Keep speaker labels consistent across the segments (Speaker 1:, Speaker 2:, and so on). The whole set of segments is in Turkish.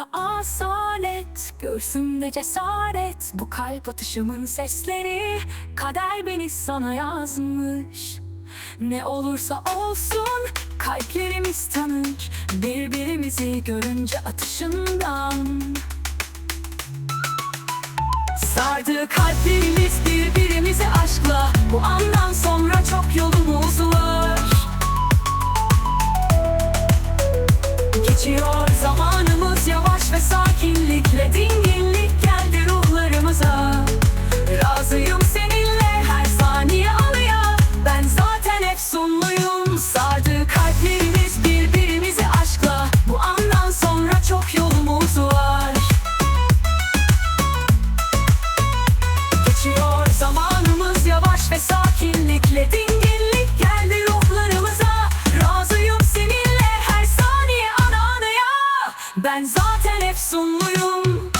Speaker 1: Aklımda asalet, göğsümde cesaret. Bu kalp atışımın sesleri. Kader beni sana yazmış. Ne olursa olsun kalplerimiz tanır. Birbirimizi görünce atışından. Sardı kalplerimiz birbirimizi aşkla. Bu andan sonra çok yolumuz var. Geçiyor Ben zaten efsunluyum.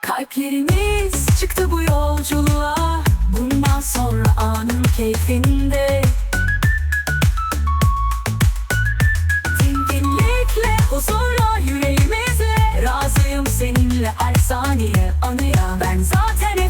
Speaker 1: Kalplerimiz çıktı bu yolculuğa. Bundan sonra anın keyfinde. Dinginlikle, huzurla, yüreğimizle Razıyım seninle her saniye anıya. Ben zaten